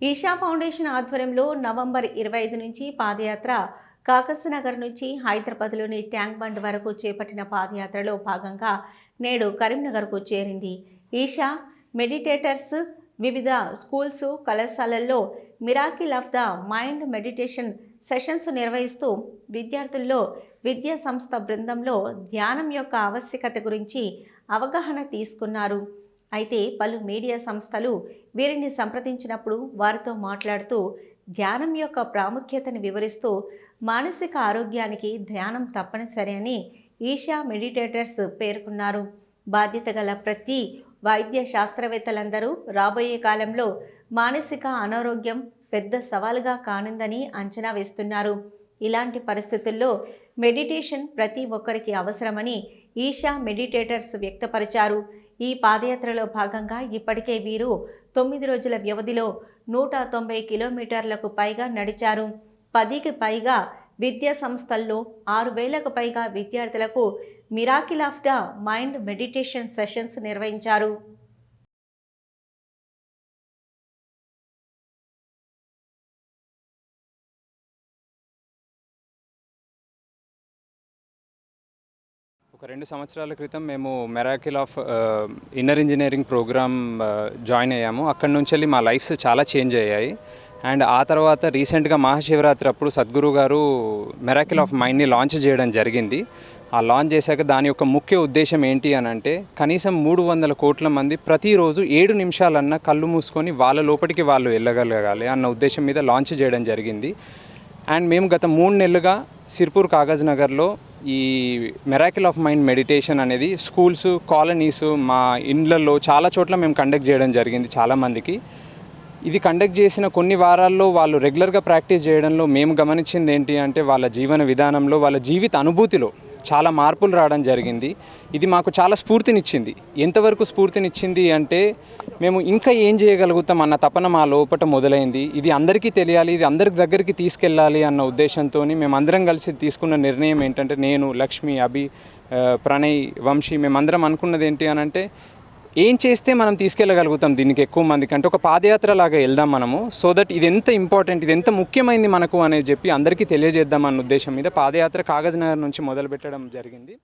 Isha foundation ఆధ్వర్యంలో November ఇరవై ఐదు నుంచి పాదయాత్ర కాకసనగర్ నుంచి హైదరాబాద్లోని ట్యాంక్ బండ్ వరకు చేపట్టిన పాదయాత్రలో భాగంగా నేడు కరీంనగర్కు చేరింది. ఈషా మెడిటేటర్స్ వివిధ స్కూల్స్ కళాశాలల్లో miracle of the mind meditation sessions నిర్వహిస్తూ విద్యార్థుల్లో విద్యా సంస్థ బృందంలో ధ్యానం యొక్క ఆవశ్యకత గురించి అవగాహన తీసుకున్నారు. అయితే పలు మీడియా సంస్థలు వీరిని సంప్రదించినప్పుడు వారితో మాట్లాడుతూ ధ్యానం యొక్క ప్రాముఖ్యతను వివరిస్తూ మానసిక ఆరోగ్యానికి ధ్యానం తప్పనిసరి అని ఈషా మెడిటేటర్స్ పేర్కొన్నారు. బాధ్యత గల ప్రతి వైద్య శాస్త్రవేత్తలందరూ రాబోయే కాలంలో మానసిక అనారోగ్యం పెద్ద సవాలుగా కానుందని అంచనా వేస్తున్నారు. ఇలాంటి పరిస్థితుల్లో మెడిటేషన్ ప్రతి ఒక్కరికి అవసరమని ఈషా మెడిటేటర్స్ వ్యక్తపరిచారు. ఈ పాదయాత్రలో భాగంగా ఇప్పటికే వీరు తొమ్మిది రోజుల వ్యవధిలో నూట తొంభై కిలోమీటర్లకు పైగా నడిచారు. పదికి పైగా విద్యా సంస్థల్లో ఆరు వేలకు పైగా విద్యార్థులకు miracle of the mind meditation sessions నిర్వహించారు. ఒక రెండు సంవత్సరాల క్రితం మేము miracle of inner engineering program join అయ్యాము. అక్కడి నుంచి వెళ్ళి మా లైఫ్స్ చాలా చేంజ్ అయ్యాయి. అండ్ ఆ తర్వాత రీసెంట్గా మహాశివరాత్రి అప్పుడు సద్గురు గారు మెరాకిల్ ఆఫ్ మైండ్ని లాంచ్ చేయడం జరిగింది. ఆ లాంచ్ చేశాక దాని యొక్క ముఖ్య ఉద్దేశం ఏంటి అని అంటే కనీసం మూడు వందల కోట్ల మంది ప్రతిరోజు ఏడు నిమిషాలన్నా కళ్ళు మూసుకొని వాళ్ళ లోపలికి వాళ్ళు వెళ్ళగలగాలి అన్న ఉద్దేశం మీద లాంచ్ చేయడం జరిగింది. అండ్ మేము గత మూడు నెలలుగా సిర్పూర్ కాగజ్ నగర్లో ఈ మెరాకిల్ ఆఫ్ మైండ్ మెడిటేషన్ అనేది స్కూల్స్ కాలనీస్ మా ఇండ్లలో చాలా చోట్ల మేము కండక్ట్ చేయడం జరిగింది చాలామందికి ఇది కండక్ట్ చేసిన కొన్ని వారాల్లో వాళ్ళు రెగ్యులర్గా ప్రాక్టీస్ చేయడంలో మేము గమనించింది ఏంటి అంటే వాళ్ళ జీవన విధానంలో వాళ్ళ జీవిత అనుభూతిలో. చాలా మార్పులు రావడం జరిగింది. ఇది మాకు చాలా స్ఫూర్తినిచ్చింది. ఎంతవరకు స్ఫూర్తినిచ్చింది అంటే మేము ఇంకా ఏం చేయగలుగుతాం అన్న తపన మా లోపట మొదలైంది. ఇది అందరికీ తెలియాలి ఇది అందరి దగ్గరికి తీసుకెళ్ళాలి అన్న ఉద్దేశంతో మేము అందరం కలిసి తీసుకున్న నిర్ణయం ఏంటంటే నేను లక్ష్మి అభి ప్రణయ్ వంశీ మేమందరం అనుకున్నది ఏంటి అని అంటే ఏం చేస్తే మనం తీసుకెళ్ళగలుగుతాం దీనికి ఎక్కువ మందికి? అంటే ఒక పాదయాత్ర లాగా వెళ్దాం మనము. సో దట్ ఇది ఎంత ఇంపార్టెంట్ ఇది ఎంత ముఖ్యమైనది మనకు అనేది చెప్పి అందరికీ తెలియజేద్దాం అన్న ఉద్దేశం మీద పాదయాత్ర కాగజ్ నగర్ నుంచి మొదలు పెట్టడం జరిగింది.